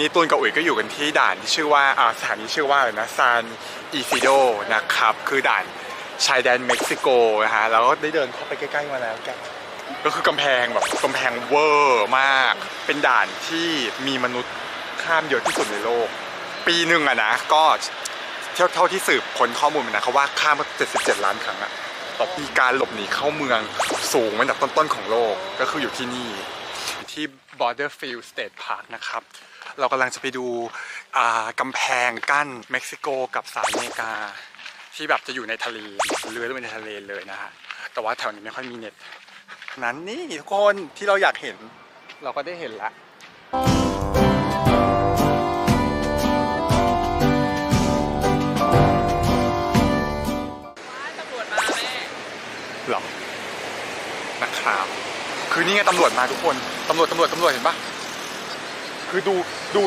นี่ตูนกับอุ๋ยก็อยู่กันที่ด่านที่ชื่อว่าอ่าสถานีชื่อว่าอะไรนะซานอิซิโดนะครับ คือด่านชายแดนเม็กซิโกนะฮะแล้วก็ได้เดินเข้าไปใกล้ๆมาแล้วแกก็คือกำแพงแบบกำแพงเวอร์มาก เป็นด่านที่มีมนุษย์ข้ามเยอะที่สุดในโลก ปีหนึ่งอะนะ ก็เท่าเท่าที่สืบค้นข้อมูลมานะเขาว่าข้ามมา77 ล้านครั้งอะต่อมีการหลบหนีเข้าเมืองสูงเป็นอันดับต้นๆของโลกก็คืออยู่ที่นี่ที่ Borderfield State Park นะครับ เรากำลังจะไปดูอ่ากำแพงกั้นเม็กซิโกกับสหรัฐอเมริกา ที่แบบจะอยู่ในทะเลเรือลงไปในทะเลเลยนะฮะแต่ว่าแถวนี้ไม่ค่อยมีเน็ตนั้นนี่ทุกคนที่เราอยากเห็นเราก็ได้เห็นละตำรวจมาแม่หรอนะครับ คือนี่ไงตำรวจมาทุกคน ตำรวจ ตำรวจ ตำรวจ เห็นปะ คือดู